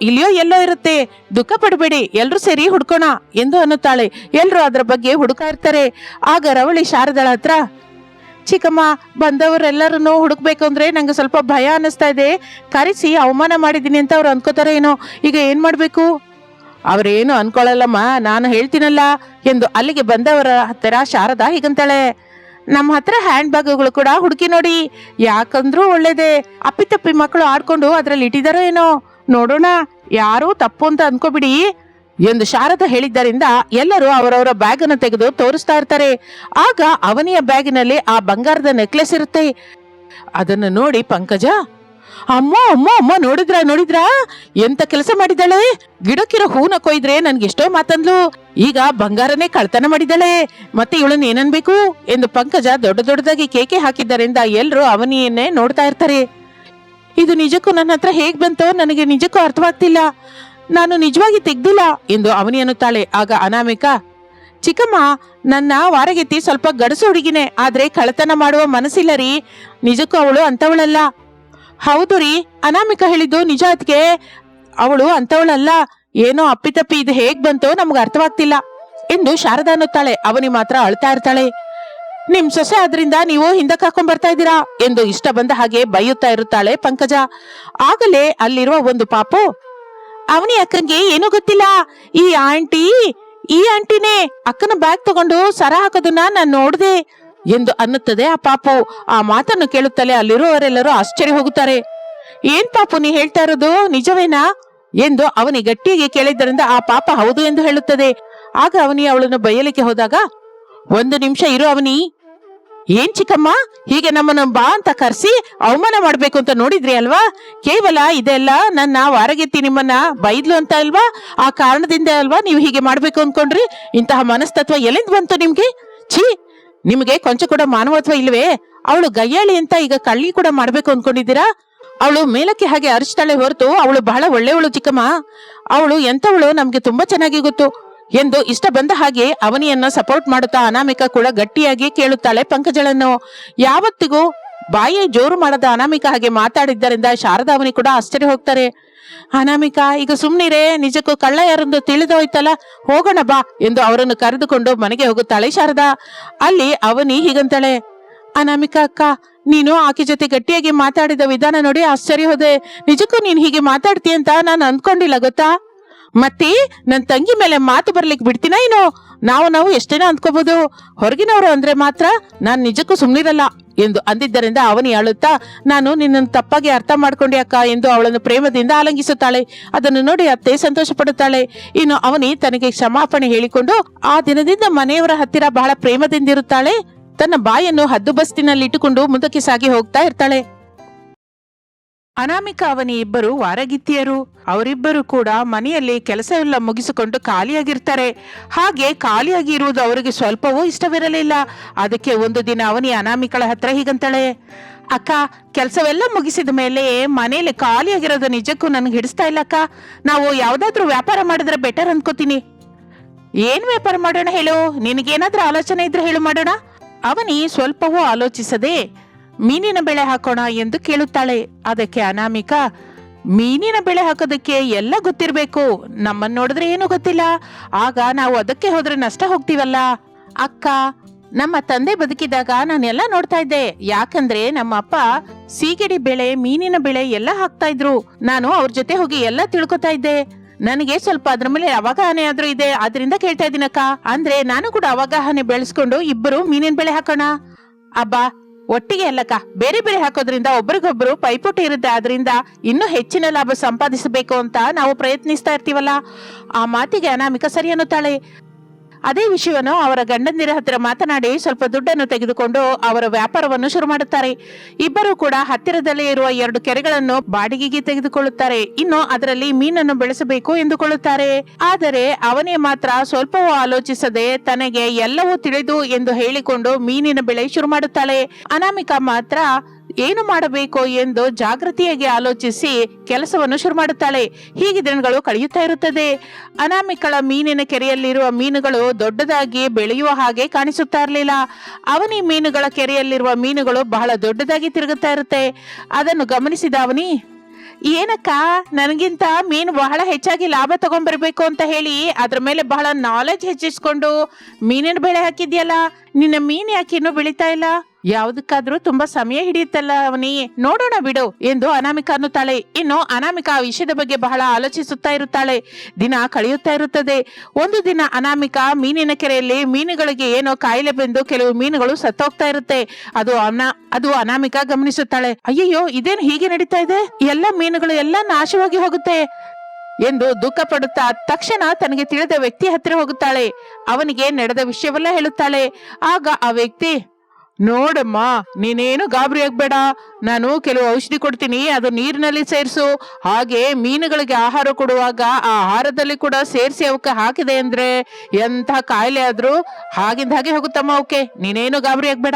ಇಲ್ಲಿಯೋ ಎಲ್ಲೋ ಇರುತ್ತೆ. ದುಃಖ ಪಡಬೇಡಿ. ಎಲ್ರು ಸೇರಿ ಹುಡ್ಕೋಣ ಎಂದು ಅನ್ನುತ್ತಾಳೆ. ಎಲ್ರು ಅದರ ಬಗ್ಗೆ ಹುಡುಕಾ ಇರ್ತಾರೆ. ಆಗ ರವಳಿ ಶಾರದಳ ಹತ್ರ ಚಿಕ್ಕಮ್ಮ, ಬಂದವರೆಲ್ಲರನ್ನು ಹುಡುಕ್ಬೇಕು ಅಂದ್ರೆ ನಂಗೆ ಸ್ವಲ್ಪ ಭಯ ಅನಿಸ್ತಾ ಇದೆ. ಕರೆಸಿ, ಅವಮಾನ ಮಾಡಿದ್ದೀನಿ ಅಂತ ಅವ್ರು ಅನ್ಕೋತಾರೆ ಏನೋ. ಈಗ ಏನ್ ಮಾಡ್ಬೇಕು? ಅವ್ರೇನು ಅನ್ಕೊಳ್ಳಲ್ಲಮ್ಮ, ನಾನು ಹೇಳ್ತೀನಲ್ಲ ಎಂದು ಅಲ್ಲಿಗೆ ಬಂದವರ ಹತ್ತಿರ ಶಾರದಾ ಹೀಗಂತಾಳೆ. ನಮ್ಮ ಹತ್ರ ಹ್ಯಾಂಡ್ ಬ್ಯಾಗ್ಗಳು ಕೂಡ ಹುಡುಕಿ ನೋಡಿ. ಯಾಕಂದ್ರೂ ಒಳ್ಳೇದೆ. ಅಪ್ಪಿತಪ್ಪಿ ಮಕ್ಕಳು ಆಡ್ಕೊಂಡು ಅದ್ರಲ್ಲಿ ಇಟ್ಟಿದಾರೋ ಏನೋ. ನೋಡೋಣ, ಯಾರೂ ತಪ್ಪು ಅಂತ ಅನ್ಕೋಬಿಡಿ. ಎಂದು ಶಾರದ ಹೇಳಿದ್ದರಿಂದ ಎಲ್ಲರೂ ಅವರವರ ಬ್ಯಾಗ್ ಅನ್ನು ತೆಗೆದು ತೋರಿಸ್ತಾ ಇರ್ತಾರೆ. ಆಗ ಅವನಿಯ ಬ್ಯಾಗಿನಲ್ಲಿ ಆ ಬಂಗಾರದ ನೆಕ್ಲೆಸ್ ಇರುತ್ತೆ. ಅದನ್ನು ನೋಡಿ ಪಂಕಜ, ಅಮ್ಮ ಅಮ್ಮ ಅಮ್ಮ ನೋಡಿದ್ರ ನೋಡಿದ್ರ? ಎಂತ ಕೆಲಸ ಮಾಡಿದಾಳೆ ಗಿಡಕ್ಕಿರೋ ಹೂನ ಕೊಯ್ದ್ರೆ ನನ್ಗೆ ಎಷ್ಟೋ ಮಾತಂದ್ಲು. ಈಗ ಬಂಗಾರನೇ ಕಳ್ತನ ಮಾಡಿದಾಳೆ ಮತ್ತೆ ಇವಳನ್ನ ಏನನ್ಬೇಕು? ಎಂದು ಪಂಕಜ ದೊಡ್ಡ ದೊಡ್ಡದಾಗಿ ಕೇಕೆ ಹಾಕಿದ್ದರಿಂದ ಎಲ್ರು ಅವನಿಯನ್ನೇ ನೋಡ್ತಾ ಇರ್ತಾರೆ. ಇದು ನಿಜಕ್ಕೂ ನನ್ನ ಹತ್ರ ಹೇಗ್ ಬಂತೋ ನನಗೆ ನಿಜಕ್ಕೂ ಅರ್ಥವಾಗ್ತಿಲ್ಲ. ನಾನು ನಿಜವಾಗಿ ತೆಗ್ದಿಲ್ಲ ಎಂದು ಅವನಿ ಅನ್ನುತ್ತಾಳೆ ಆಗ ಅನಾಮಿಕಾ, ಚಿಕ್ಕಮ್ಮ, ನನ್ನ ವಾರಗೆತ್ತಿ ಸ್ವಲ್ಪ ಗಡಸು ಹುಡುಗಿನೇ, ಆದ್ರೆ ಕಳತನ ಮಾಡುವ ಮನಸ್ಸಿಲ್ಲ ರೀ. ನಿಜಕ್ಕೂ ಅವಳು ಅಂತವಳಲ್ಲ. ಹೌದು ರೀ, ಅನಾಮಿಕ ಹೇಳಿದ್ದು ನಿಜ ಅದಕ್ಕೆ ಅವಳು ಅಂತವಳಲ್ಲ. ಏನೋ ಅಪ್ಪಿತಪ್ಪಿ ಇದು ಹೇಗ್ ಬಂತೋ ನಮ್ಗೆ ಅರ್ಥವಾಗ್ತಿಲ್ಲ ಎಂದು ಶಾರದಾ ಅನ್ನುತ್ತಾಳೆ. ಅವನಿ ಮಾತ್ರ ಅಳ್ತಾ ಇರ್ತಾಳೆ. ನಿಮ್ ಸೊಸೆ ಆದ್ರಿಂದ ನೀವು ಹಿಂದಕ್ಕೆ ಹಾಕೊಂಡ್ ಬರ್ತಾ ಇದ್ದೀರಾ ಎಂದು ಇಷ್ಟ ಬಂದ ಹಾಗೆ ಬೈಯುತ್ತಾ ಇರುತ್ತಾಳೆ ಪಂಕಜ. ಆಗಲೇ ಅಲ್ಲಿರುವ ಒಂದು ಪಾಪು ಅವನಿ ಅಕ್ಕಂಗೆ ಏನೂ ಗೊತ್ತಿಲ್ಲ. ಈ ಆಂಟಿ, ಈ ಆಂಟಿನೇ ಅಕ್ಕನ ಬ್ಯಾಗ್ ತಗೊಂಡು ಸರ ಹಾಕೋದನ್ನ ನಾನು ನೋಡ್ದೆ ಎಂದು ಅನ್ನುತ್ತದೆ ಆ ಪಾಪು. ಆ ಮಾತನ್ನು ಕೇಳುತ್ತಲೇ ಅಲ್ಲಿರುವವರೆಲ್ಲರೂ ಆಶ್ಚರ್ಯ ಹೋಗುತ್ತಾರೆ. ಏನ್ ಪಾಪು ನೀ ಹೇಳ್ತಾ ಇರೋದು ನಿಜವೇನಾ ಎಂದು ಅವನಿ ಗಟ್ಟಿಯಾಗಿ ಕೇಳಿದ್ದರಿಂದ ಆ ಪಾಪ ಹೌದು ಎಂದು ಹೇಳುತ್ತದೆ. ಆಗ ಅವನಿ ಅವಳನ್ನು ಬಯಲಿಕ್ಕೆ ಹೋದಾಗ, ಒಂದು ನಿಮಿಷ ಇರು ಅವನಿ ಏನ್ ಚಿಕ್ಕಮ್ಮ? ಹೀಗೆ ನಮ್ಮನ್ನು ಬಾ ಅಂತ ಕರೆಸಿ ಅವಮಾನ ಮಾಡ್ಬೇಕು ಅಂತ ನೋಡಿದ್ರಿ ಅಲ್ವಾ? ಕೇವಲ ಇದೆಲ್ಲ ನನ್ನ ವಾರಗೆತ್ತಿ ನಿಮ್ಮನ್ನ ಬೈದ್ಲು ಅಂತ ಅಲ್ವಾ? ಆ ಕಾರಣದಿಂದ ಅಲ್ವಾ ನೀವು ಹೀಗೆ ಮಾಡ್ಬೇಕು ಅನ್ಕೊಂಡ್ರಿ? ಇಂತಹ ಮನಸ್ತತ್ವ ಎಲ್ಲಿಂದ ಬಂತು ನಿಮ್ಗೆ? ಛೀ! ನಿಮ್ಗೆ ಕೊಂಚ ಕೂಡ ಮಾನವತ್ವ ಇಲ್ವೇ? ಅವಳು ಗಯ್ಯಾಳಿ ಅಂತ ಈಗ ಕಳ್ಳಿ ಕೂಡ ಮಾಡ್ಬೇಕು ಅನ್ಕೊಂಡಿದ್ದೀರಾ? ಅವಳು ಮೇಲಕ್ಕೆ ಹಾಗೆ ಅರಿಸ್ತಾಳೆ ಹೊರತು ಅವಳು ಬಹಳ ಒಳ್ಳೆಯವಳು ಚಿಕ್ಕಮ್ಮ. ಅವಳು ಎಂತವಳು ನಮ್ಗೆ ತುಂಬಾ ಚೆನ್ನಾಗಿ ಗೊತ್ತು. ಎಂದು ಇಷ್ಟ ಬಂದ ಹಾಗೆ ಅವನಿಯನ್ನ ಸಪೋರ್ಟ್ ಮಾಡುತ್ತಾ ಅನಾಮಿಕ ಕೂಡ ಗಟ್ಟಿಯಾಗಿ ಕೇಳುತ್ತಾಳೆ ಪಂಕಜಳನ್ನು. ಯಾವತ್ತಿಗೂ ಬಾಯಿ ಜೋರು ಮಾಡದ ಅನಾಮಿಕ ಹಾಗೆ ಮಾತಾಡಿದ್ದರಿಂದ ಶಾರದಾ ಅವನಿ ಕೂಡ ಆಶ್ಚರ್ಯ ಹೋಗ್ತಾರೆ. ಅನಾಮಿಕಾ, ಈಗ ಸುಮ್ನಿರೇ, ನಿಜಕ್ಕೂ ಕಳ್ಳ ಯಾರೊಂದು ತಿಳಿದೋಯ್ತಲ್ಲ, ಹೋಗೋಣ ಬಾ ಎಂದು ಅವರನ್ನು ಕರೆದುಕೊಂಡು ಮನೆಗೆ ಹೋಗುತ್ತಾಳೆ ಶಾರದಾ. ಅಲ್ಲಿ ಅವನಿ ಹೀಗಂತಾಳೆ, ಅನಾಮಿಕಾ ಅಕ್ಕ, ನೀನು ಆಕೆ ಜೊತೆ ಗಟ್ಟಿಯಾಗಿ ಮಾತಾಡಿದ ವಿಧಾನ ನೋಡಿ ಆಶ್ಚರ್ಯ ಹೋದೆ. ನಿಜಕ್ಕೂ ನೀನು ಹೀಗೆ ಮಾತಾಡ್ತೀಯ ಅಂತ ನಾನು ಅಂದ್ಕೊಂಡಿಲ್ಲ, ಗೊತ್ತಾ? ಮತ್ತೆ ನನ್ನ ತಂಗಿ ಮೇಲೆ ಮಾತು ಬರ್ಲಿಕ್ಕೆ ಬಿಡ್ತೀನ ಏನೋ? ನಾವು ನಾವು ಎಷ್ಟೇನೋ ಅಂದ್ಕೋಬಹುದು ಹೊರಗಿನವರು ಅಂದ್ರೆ ಮಾತ್ರ ನಾನು ನಿಜಕ್ಕೂ ಸುಮ್ನಿರಲ್ಲ ಎಂದು ಅಂದಿದ್ದರಿಂದ ಅವನಿ ಅಳುತ್ತಾ, ನಾನು ನಿನ್ನನ್ನು ತಪ್ಪಾಗಿ ಅರ್ಥ ಮಾಡ್ಕೊಂಡೆ ಅಕ್ಕ ಎಂದು ಅವಳನ್ನು ಪ್ರೇಮದಿಂದ ಆಲಂಗಿಸುತ್ತಾಳೆ. ಅದನ್ನು ನೋಡಿ ಅತ್ತೆ ಸಂತೋಷ ಪಡುತ್ತಾಳೆ ಇನ್ನು ಅವನಿ ತನಗೆ ಕ್ಷಮಾಪಣೆ ಹೇಳಿಕೊಂಡು, ಆ ದಿನದಿಂದ ಮನೆಯವರ ಹತ್ತಿರ ಬಹಳ ಪ್ರೇಮದಿಂದಿರುತ್ತಾಳೆ. ತನ್ನ ಬಾಯನ್ನು ಹದ್ದುಬಸ್ತಿನಲ್ಲಿ ಇಟ್ಟುಕೊಂಡು ಮುಂದಕ್ಕೆ ಸಾಗಿ ಹೋಗ್ತಾ ಇರ್ತಾಳೆ. ಅನಾಮಿಕ ಅವನಿ ಇಬ್ಬರು ವಾರಗಿತ್ತಿಯರು. ಅವರಿಬ್ಬರು ಕೂಡ ಮನೆಯಲ್ಲಿ ಕೆಲಸವೆಲ್ಲ ಮುಗಿಸಿಕೊಂಡು ಖಾಲಿಯಾಗಿರ್ತಾರೆ. ಹಾಗೆ ಖಾಲಿಯಾಗಿ ಇರುವುದು ಅವರಿಗೆ ಸ್ವಲ್ಪವೂ ಇಷ್ಟವಿರಲಿಲ್ಲ. ಅದಕ್ಕೆ ಒಂದು ದಿನ ಅವನಿ ಅನಾಮಿಕಳ ಹತ್ರ ಹೀಗಂತಾಳೆ, ಅಕ್ಕ, ಕೆಲಸವೆಲ್ಲ ಮುಗಿಸಿದ ಮೇಲೆ ಮನೆಯಲ್ಲಿ ಖಾಲಿಯಾಗಿರೋದು ನಿಜಕ್ಕೂ ನನಗೆ ಹಿಡಿಸ್ತಾ ಇಲ್ಲ, ಅಕ್ಕ. ನಾವು ಯಾವುದಾದ್ರೂ ವ್ಯಾಪಾರ ಮಾಡಿದ್ರೆ ಬೆಟರ್ ಅನ್ಕೋತೀನಿ. ಏನ್ ವ್ಯಾಪಾರ ಮಾಡೋಣ ಹೇಳು? ನಿನಗೇನಾದ್ರೂ ಆಲೋಚನೆ ಇದ್ರೆ ಹೇಳು ಮಾಡೋಣ. ಅವನಿ ಸ್ವಲ್ಪವೂ ಆಲೋಚಿಸದೆ ಮೀನಿನ ಬೆಳೆ ಹಾಕೋಣ ಎಂದು ಕೇಳುತ್ತಾಳೆ. ಅದಕ್ಕೆ ಅನಾಮಿಕ, ಮೀನಿನ ಬೆಳೆ ಹಾಕೋದಕ್ಕೆ ಎಲ್ಲ ಗೊತ್ತಿರ್ಬೇಕು. ನಮ್ಮನ್ನ ನೋಡಿದ್ರೆ ಏನು ಗೊತ್ತಿಲ್ಲ. ಆಗ ನಾವು ಅದಕ್ಕೆ ಹೋದ್ರೆ ನಷ್ಟ ಹೋಗ್ತೀವಲ್ಲ? ಅಕ್ಕ, ನಮ್ಮ ತಂದೆ ಬದುಕಿದಾಗ ನಾನೆಲ್ಲ ನೋಡ್ತಾ ಇದ್ದೆ. ಯಾಕಂದ್ರೆ ನಮ್ಮ ಅಪ್ಪ ಸೀಗಡಿ ಬೆಳೆ, ಮೀನಿನ ಬೆಳೆ ಎಲ್ಲ ಹಾಕ್ತಾ ಇದ್ರು. ನಾನು ಅವ್ರ ಜೊತೆ ಹೋಗಿ ಎಲ್ಲ ತಿಳ್ಕೊತಾ ಇದ್ದೆ. ನನಗೆ ಸ್ವಲ್ಪ ಅದ್ರ ಮೇಲೆ ಅವಗಾಹನೆ ಆದ್ರೂ ಇದೆ. ಅದರಿಂದ ಕೇಳ್ತಾ ಇದ್ದೀನಕ್ಕ. ಅಂದ್ರೆ ನಾನು ಕೂಡ ಅವಗಾಹನೆ ಬೆಳೆಸ್ಕೊಂಡು ಇಬ್ಬರು ಮೀನಿನ ಬೆಳೆ ಹಾಕೋಣ. ಅಬ್ಬಾ ಒಟ್ಟಿಗೆ ಅಲ್ಲಕ್ಕ, ಬೇರೆ ಬೇರೆ ಹಾಕೋದ್ರಿಂದ ಒಬ್ರಿಗೊಬ್ರು ಪೈಪೋಟಿ ಇರುತ್ತೆ, ಆದ್ರಿಂದ ಇನ್ನೂ ಹೆಚ್ಚಿನ ಲಾಭ ಸಂಪಾದಿಸಬೇಕು ಅಂತ ನಾವು ಪ್ರಯತ್ನಿಸ್ತಾ ಇರ್ತೀವಲ್ಲ? ಆ ಮಾತಿಗೆ ಅನಾಮಿಕ ಸರಿ ಅನ್ನುತ್ತಾಳೆ. ಅದೇ ವಿಷಯವನ್ನು ಅವರ ಗಂಡಂದಿರ ಹತ್ತಿರ ಮಾತನಾಡಿ ಸ್ವಲ್ಪ ದುಡ್ಡನ್ನು ತೆಗೆದುಕೊಂಡು ಅವರ ವ್ಯಾಪಾರವನ್ನು ಶುರು ಮಾಡುತ್ತಾರೆ. ಇಬ್ಬರು ಕೂಡ ಹತ್ತಿರದಲ್ಲೇ ಇರುವ ಎರಡು ಕೆರೆಗಳನ್ನು ಬಾಡಿಗೆಗೆ ತೆಗೆದುಕೊಳ್ಳುತ್ತಾರೆ. ಇನ್ನು ಅದರಲ್ಲಿ ಮೀನನ್ನು ಬೆಳೆಸಬೇಕು ಎಂದುಕೊಳ್ಳುತ್ತಾರೆ. ಆದರೆ ಅವನೇ ಮಾತ್ರ ಸ್ವಲ್ಪವೂ ಆಲೋಚಿಸದೆ ತನಗೆ ಎಲ್ಲವೂ ತಿಳಿದು ಎಂದು ಹೇಳಿಕೊಂಡು ಮೀನಿನ ಬೆಳೆ ಶುರು ಮಾಡುತ್ತಾಳೆ. ಅನಾಮಿಕಾ ಮಾತ್ರ ಏನು ಮಾಡಬೇಕು ಎಂದು ಜಾಗೃತಿಯಾಗಿ ಆಲೋಚಿಸಿ ಕೆಲಸವನ್ನು ಶುರು ಮಾಡುತ್ತಾಳೆ. ಹೀಗೆ ದಿನಗಳು ಕಳೆಯುತ್ತಾ ಇರುತ್ತದೆ. ಅನಾಮಿಕಳ ಮೀನಿನ ಕೆರೆಯಲ್ಲಿರುವ ಮೀನುಗಳು ದೊಡ್ಡದಾಗಿ ಬೆಳೆಯುವ ಹಾಗೆ ಕಾಣಿಸುತ್ತಾ ಇರಲಿಲ್ಲ. ಅವನಿ ಮೀನುಗಳ ಕೆರೆಯಲ್ಲಿರುವ ಮೀನುಗಳು ಬಹಳ ದೊಡ್ಡದಾಗಿ ತಿರುಗುತ್ತಾ ಇರುತ್ತೆ. ಅದನ್ನು ಗಮನಿಸಿದ ಅವನಿ, ಏನಕ್ಕ, ನನಗಿಂತ ಮೀನು ಬಹಳ ಹೆಚ್ಚಾಗಿ ಲಾಭ ತಗೊಂಡ್ಬರ್ಬೇಕು ಅಂತ ಹೇಳಿ ಅದ್ರ ಮೇಲೆ ಬಹಳ ನಾಲೆಜ್ ಹೆಚ್ಚಿಸ್ಕೊಂಡು ಮೀನಿನ ಬೆಳೆ ಹಾಕಿದ್ಯಲ್ಲ ನಿನ್ನ ಮೀನು ಯಾಕೆ ಇನ್ನೂ ಬೆಳೀತಾ ಇಲ್ಲ? ಯಾವ್ದಕ್ಕಾದ್ರೂ ತುಂಬಾ ಸಮಯ ಹಿಡಿಯುತ್ತಲ್ಲ ಅವನಿ. ನೋಡೋಣ ಬಿಡು ಎಂದು ಅನಾಮಿಕ ಅನ್ನುತ್ತಾಳೆ ಇನ್ನು ಅನಾಮಿಕ ಆ ವಿಷಯದ ಬಗ್ಗೆ ಬಹಳ ಆಲೋಚಿಸುತ್ತಾ ಇರುತ್ತಾಳೆ. ದಿನ ಕಳೆಯುತ್ತಾ ಇರುತ್ತದೆ. ಒಂದು ದಿನ ಅನಾಮಿಕ ಮೀನಿನ ಕೆರೆಯಲ್ಲಿ ಮೀನುಗಳಿಗೆ ಏನೋ ಕಾಯಿಲೆ ಬಂದು ಕೆಲವು ಮೀನುಗಳು ಸತ್ತೋಗ್ತಾ ಇರುತ್ತೆ. ಅದು ಅನಾ ಅದು ಅನಾಮಿಕ ಗಮನಿಸುತ್ತಾಳೆ. ಅಯ್ಯಯ್ಯೋ, ಇದೇನು ಹೀಗೆ ನಡೀತಾ ಇದೆ? ಎಲ್ಲ ಮೀನುಗಳು ಎಲ್ಲ ನಾಶವಾಗಿ ಹೋಗುತ್ತೆ ಎಂದು ದುಃಖ ಪಡುತ್ತಾ ತಕ್ಷಣ ತನಗೆ ತಿಳಿದ ವ್ಯಕ್ತಿ ಹತ್ತಿರ ಹೋಗುತ್ತಾಳೆ. ಅವನಿಗೆ ನಡೆದ ವಿಷಯವೆಲ್ಲ ಹೇಳುತ್ತಾಳೆ. ಆಗ ಆ ವ್ಯಕ್ತಿ ನೋಡಮ್ಮ, ನೀನೇನು ಗಾಬರಿ ಆಗ್ಬೇಡ. ನಾನು ಕೆಲವು ಔಷಧಿ ಕೊಡ್ತೀನಿ, ಅದು ನೀರಿನಲ್ಲಿ ಸೇರಿಸು. ಹಾಗೆ ಮೀನುಗಳಿಗೆ ಆಹಾರ ಕೊಡುವಾಗ ಆ ಆಹಾರದಲ್ಲಿ ಕೂಡ ಸೇರಿಸಿ ಅವಕ್ಕೆ ಹಾಕಿದೆ ಅಂದ್ರೆ ಎಂಥ ಕಾಯಿಲೆ ಆದ್ರೂ ಹಾಗಿಂದ ಹಾಗೆ ಹೋಗುತ್ತಮ್ಮ ಅವಕ್ಕೆ. ನೀನೇನು ಗಾಬರಿ ಆಗ್ಬೇಡ.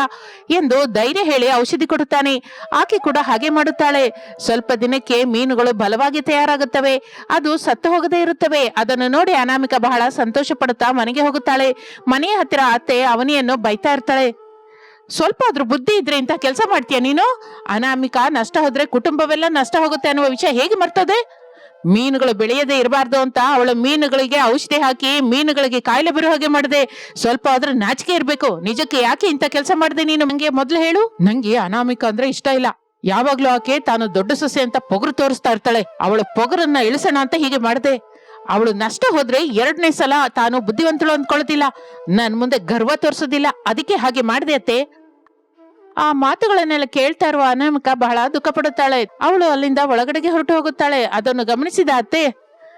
ಎಂದು ಧೈರ್ಯ ಹೇಳಿ ಔಷಧಿ ಕೊಡುತ್ತಾನೆ. ಆಕೆ ಕೂಡ ಹಾಗೆ ಮಾಡುತ್ತಾಳೆ. ಸ್ವಲ್ಪ ದಿನಕ್ಕೆ ಮೀನುಗಳು ಬಲವಾಗಿ ತಯಾರಾಗುತ್ತವೆ. ಅದು ಸತ್ತು ಹೋಗದೇ ಇರುತ್ತವೆ. ಅದನ್ನು ನೋಡಿ ಅನಾಮಿಕ ಬಹಳ ಸಂತೋಷ ಪಡುತ್ತಾ ಮನೆಗೆ ಹೋಗುತ್ತಾಳೆ. ಮನೆಯ ಹತ್ತಿರ ಅತ್ತೆ ಅವನಿಯನ್ನು ಬೈತಾ ಇರ್ತಾಳೆ. ಸ್ವಲ್ಪ ಆದ್ರೂ ಬುದ್ಧಿ ಇದ್ರೆ ಇಂಥ ಕೆಲಸ ಮಾಡ್ತೀಯ ನೀನು? ಅನಾಮಿಕ, ನಷ್ಟ ಹೋದ್ರೆ ಕುಟುಂಬವೆಲ್ಲ ನಷ್ಟ ಹೋಗುತ್ತೆ ಅನ್ನುವ ವಿಷಯ ಹೇಗೆ ಮರ್ತದೆ? ಮೀನುಗಳು ಬೆಳೆಯದೇ ಇರಬಾರ್ದು ಅಂತ ಅವಳ ಮೀನುಗಳಿಗೆ ಔಷಧಿ ಹಾಕಿ ಮೀನುಗಳಿಗೆ ಕಾಯಿಲೆ ಬರೋ ಹಾಗೆ ಮಾಡಿದೆ. ಸ್ವಲ್ಪ ಆದ್ರೂ ನಾಚಿಕೆ ಇರಬೇಕು. ನಿಜಕ್ಕೆ ಯಾಕೆ ಇಂಥ ಕೆಲಸ ಮಾಡಿದೆ ನೀನು? ನಂಗೆ ಮೊದಲು ಹೇಳು. ನಂಗೆ ಅನಾಮಿಕ ಅಂದ್ರೆ ಇಷ್ಟ ಇಲ್ಲ. ಯಾವಾಗ್ಲೂ ಆಕೆ ತಾನು ದೊಡ್ಡ ಸೊಸೆ ಅಂತ ಪೊಗರು ತೋರಿಸ್ತಾ ಇರ್ತಾಳೆ. ಅವಳ ಪೊಗರನ್ನ ಇಳಿಸೋಣ ಅಂತ ಹೀಗೆ ಮಾಡಿದೆ. ಅವಳು ನಷ್ಟ ಹೋದ್ರೆ ಎರಡನೇ ಸಲ ತಾನು ಬುದ್ಧಿವಂತಳು ಅಂದ್ಕೊಳ್ಳೋದಿಲ್ಲ ನನ್ ಮುಂದೆ ಗರ್ವ ತೋರಿಸೋದಿಲ್ಲ. ಅದಕ್ಕೆ ಹಾಗೆ ಮಾಡಿದೆ ಅತ್ತೆ. ಆ ಮಾತುಗಳನ್ನೆಲ್ಲ ಕೇಳ್ತಾ ಇರುವ ಅನಾಮಿಕ ಬಹಳ ದುಃಖ ಪಡುತ್ತಾಳೆ. ಅವಳು ಅಲ್ಲಿಂದ ಒಳಗಡೆಗೆ ಹೊರಟು ಹೋಗುತ್ತಾಳೆ. ಅದನ್ನು ಗಮನಿಸಿದ ಅತ್ತೆ,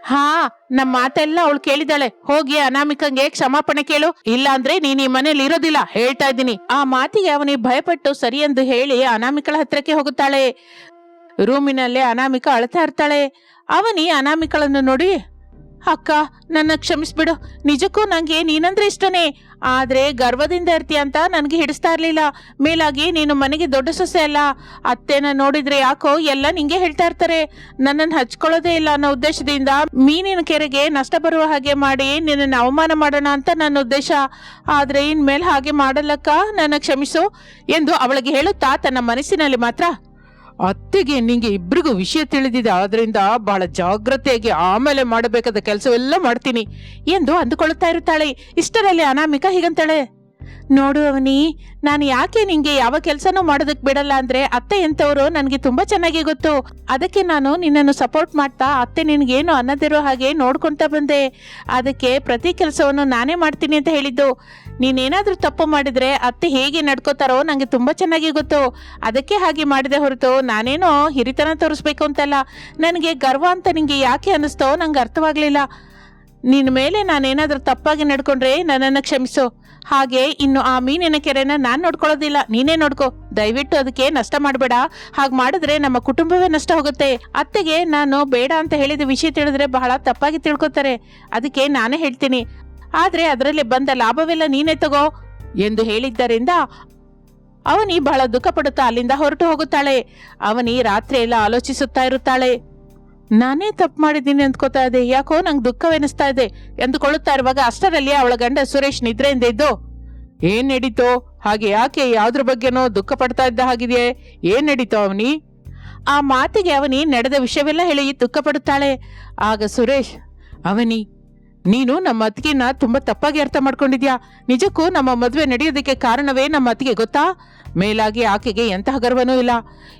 ಹಾ ನಮ್ಮ ಮಾತೆಲ್ಲ ಅವಳು ಕೇಳಿದಾಳೆ ಹೋಗಿ ಅನಾಮಿಕಂಗೆ ಕ್ಷಮಾಪಣೆ ಕೇಳು. ಇಲ್ಲ ಅಂದ್ರೆ ನೀನ್ ಈ ಮನೇಲಿ ಇರೋದಿಲ್ಲ, ಹೇಳ್ತಾ ಇದ್ದೀನಿ. ಆ ಮಾತಿಗೆ ಅವನಿಗೆ ಭಯಪಟ್ಟು ಸರಿ ಎಂದು ಹೇಳಿ ಅನಾಮಿಕಳ ಹತ್ರಕ್ಕೆ ಹೋಗುತ್ತಾಳೆ. ರೂಮಿನಲ್ಲಿ ಅನಾಮಿಕ ಅಳ್ತಾ ಇರ್ತಾಳೆ. ಅವನಿ ಅನಾಮಿಕಳನ್ನು ನೋಡಿ ಅಕ್ಕ, ನನ್ನ ಕ್ಷಮಿಸ್ಬಿಡು. ನಿಜಕ್ಕೂ ನನಗೆ ನೀನಂದ್ರೆ ಇಷ್ಟನೇ. ಆದರೆ ಗರ್ವದಿಂದ ಇರ್ತೀಯ ಅಂತ ನನಗೆ ಹಿಡಿಸ್ತಾ ಇರಲಿಲ್ಲ. ಮೇಲಾಗಿ ನೀನು ಮನೆಗೆ ದೊಡ್ಡ ಸೊಸೆ ಅಲ್ಲ. ಅತ್ತೆನ ನೋಡಿದ್ರೆ ಯಾಕೋ ಎಲ್ಲ ನಿಂಗೆ ಹೇಳ್ತಾ ಇರ್ತಾರೆ. ನನ್ನನ್ನು ಹಚ್ಕೊಳ್ಳೋದೇ ಇಲ್ಲ ಅನ್ನೋ ಉದ್ದೇಶದಿಂದ ಮೀನಿನ ಕೆರೆಗೆ ನಷ್ಟ ಬರುವ ಹಾಗೆ ಮಾಡಿ ನಿನ್ನನ್ನು ಅವಮಾನ ಮಾಡೋಣ ಅಂತ ನನ್ನ ಉದ್ದೇಶ. ಆದರೆ ಇನ್ಮೇಲೆ ಹಾಗೆ ಮಾಡಲ್ಲಕ್ಕ, ನನ್ನ ಕ್ಷಮಿಸು ಎಂದು ಅವಳಿಗೆ ಹೇಳುತ್ತಾ ತನ್ನ ಮನಸ್ಸಿನಲ್ಲಿ ಮಾತ್ರ ಅತ್ತೆಗೆ ನಿಂಗೆ ಇಬ್ಬರಿಗೂ ವಿಷಯ ತಿಳಿದಿದೆ, ಆದ್ರಿಂದ ಬಹಳ ಜಾಗ್ರತೆಯಾಗಿ ಆಮೇಲೆ ಮಾಡಬೇಕಾದ ಕೆಲಸವೆಲ್ಲ ಮಾಡ್ತೀನಿ ಎಂದು ಅಂದುಕೊಳ್ಳುತ್ತಾ ಇರುತ್ತಾಳೆ. ಇಷ್ಟರಲ್ಲಿ ಅನಾಮಿಕ ಹೀಗಂತಾಳೆ, ನೋಡು ಅವನಿ, ನಾನು ಯಾಕೆ ನಿಂಗೆ ಯಾವ ಕೆಲಸನೂ ಮಾಡೋದಕ್ಕೆ ಬಿಡಲ್ಲ ಅಂದ್ರೆ ಅತ್ತೆ ಎಂತವರು ನನಗೆ ತುಂಬಾ ಚೆನ್ನಾಗಿ ಗೊತ್ತು. ಅದಕ್ಕೆ ನಾನು ನಿನ್ನನ್ನು ಸಪೋರ್ಟ್ ಮಾಡ್ತಾ ಅತ್ತೆ ನಿನಗೇನು ಅನ್ನದಿರೋ ಹಾಗೆ ನೋಡ್ಕೊಂತ ಬಂದೆ. ಅದಕ್ಕೆ ಪ್ರತಿ ಕೆಲಸವನ್ನು ನಾನೇ ಮಾಡ್ತೀನಿ ಅಂತ ಹೇಳಿದ್ದು. ನೀನೇನಾದ್ರೂ ತಪ್ಪು ಮಾಡಿದ್ರೆ ಅತ್ತೆ ಹೇಗೆ ನಡ್ಕೋತಾರೋ ನನಗೆ ತುಂಬಾ ಚೆನ್ನಾಗಿ ಗೊತ್ತು. ಅದಕ್ಕೆ ಹಾಗೆ ಮಾಡಿದೆ ಹೊರತು ನಾನೇನೋ ಹಿರಿತನ ತೋರಿಸ್ಬೇಕು ಅಂತಲ್ಲ. ನನಗೆ ಗರ್ವ ಅಂತ ನಿಂಗೆ ಯಾಕೆ ಅನ್ನಿಸ್ತೋ ನಂಗೆ ಅರ್ಥವಾಗಲಿಲ್ಲ. ನಿನ್ನ ಮೇಲೆ ನಾನೇನಾದರೂ ತಪ್ಪಾಗಿ ನಡ್ಕೊಂಡ್ರೆ ನನ್ನನ್ನು ಕ್ಷಮಿಸು. ಹಾಗೆ ಇನ್ನು ಆ ಮೀನಿನ ಕೆರೆನ ನಾನು ನೋಡ್ಕೊಳ್ಳೋದಿಲ್ಲ. ನೀನೇ ನೋಡ್ಕೋ. ದಯವಿಟ್ಟು ಅದಕ್ಕೆ ನಷ್ಟ ಮಾಡಬೇಡ. ಹಾಗೆ ಮಾಡಿದ್ರೆ ನಮ್ಮ ಕುಟುಂಬವೇ ನಷ್ಟ ಹೋಗುತ್ತೆ. ಅತ್ತೆಗೆ ನಾನು ಬೇಡ ಅಂತ ಹೇಳಿದ ವಿಷಯ ತಿಳಿದ್ರೆ ಬಹಳ ತಪ್ಪಾಗಿ ತಿಳ್ಕೊತಾರೆ. ಅದಕ್ಕೆ ನಾನೇ ಹೇಳ್ತೀನಿ. ಆದ್ರೆ ಅದರಲ್ಲಿ ಬಂದ ಲಾಭವೆಲ್ಲ ನೀನೇ ತಗೋ ಎಂದು ಹೇಳಿದ್ದರಿಂದ ಅವನಿ ಬಹಳ ದುಃಖ ಪಡುತ್ತಾ ಅಲ್ಲಿಂದ ಹೊರಟು ಹೋಗುತ್ತಾಳೆ. ಅವನಿ ರಾತ್ರಿ ಎಲ್ಲ ಆಲೋಚಿಸುತ್ತಾ ಇರುತ್ತಾಳೆ. ನಾನೇ ತಪ್ಪು ಮಾಡಿದ್ದೀನಿ ಅಂದ್ಕೋತಾ ಇದೆ. ಯಾಕೋ ನಂಗೆ ದುಃಖವೆನಿಸ್ತಾ ಇದೆ ಎಂದುಕೊಳ್ಳುತ್ತಾ ಇರುವಾಗ ಅಷ್ಟರಲ್ಲಿ ಅವಳ ಗಂಡ ಸುರೇಶ್ ನಿದ್ರೆಯಿಂದ ಇದ್ದು ಏನ್ ನಡೀತೋ? ಹಾಗೆ ಯಾಕೆ ಯಾವ್ದ್ರ ಬಗ್ಗೆನೋ ದುಃಖ ಪಡ್ತಾ ಇದ್ದ ಹಾಗಿದೆಯೇ? ಏನ್ ನಡೀತೋ ಅವನಿ? ಆ ಮಾತಿಗೆ ಅವನಿ ನಡೆದ ವಿಷಯವೆಲ್ಲ ಹೇಳಿ ದುಃಖ ಪಡುತ್ತಾಳೆ. ಆಗ ಸುರೇಶ್, ಅವನಿ ನೀನು ನಮ್ಮ ಅತ್ತಿಗೆನ ತುಂಬಾ ತಪ್ಪಾಗಿ ಅರ್ಥ ಮಾಡ್ಕೊಂಡಿದ್ಯಾ? ನಿಜಕ್ಕೂ ನಮ್ಮ ಮದುವೆ ನಡೆಯೋದಕ್ಕೆ ಕಾರಣವೇ ನಮ್ಮ ಅತ್ತಿಗೆ ಗೊತ್ತಾ? ಮೇಲಾಗಿ ಆಕೆಗೆ ಎಂತಹ ಗರ್ವನೂ ಇಲ್ಲ.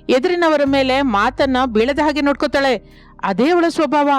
ಎದುರಿನವರ ಮೇಲೆ ಮಾತನ್ನ ಬೀಳದ ಹಾಗೆ ನೋಡ್ಕೋತಾಳೆ. ಅದೇ ಅವಳ ಸ್ವಭಾವ.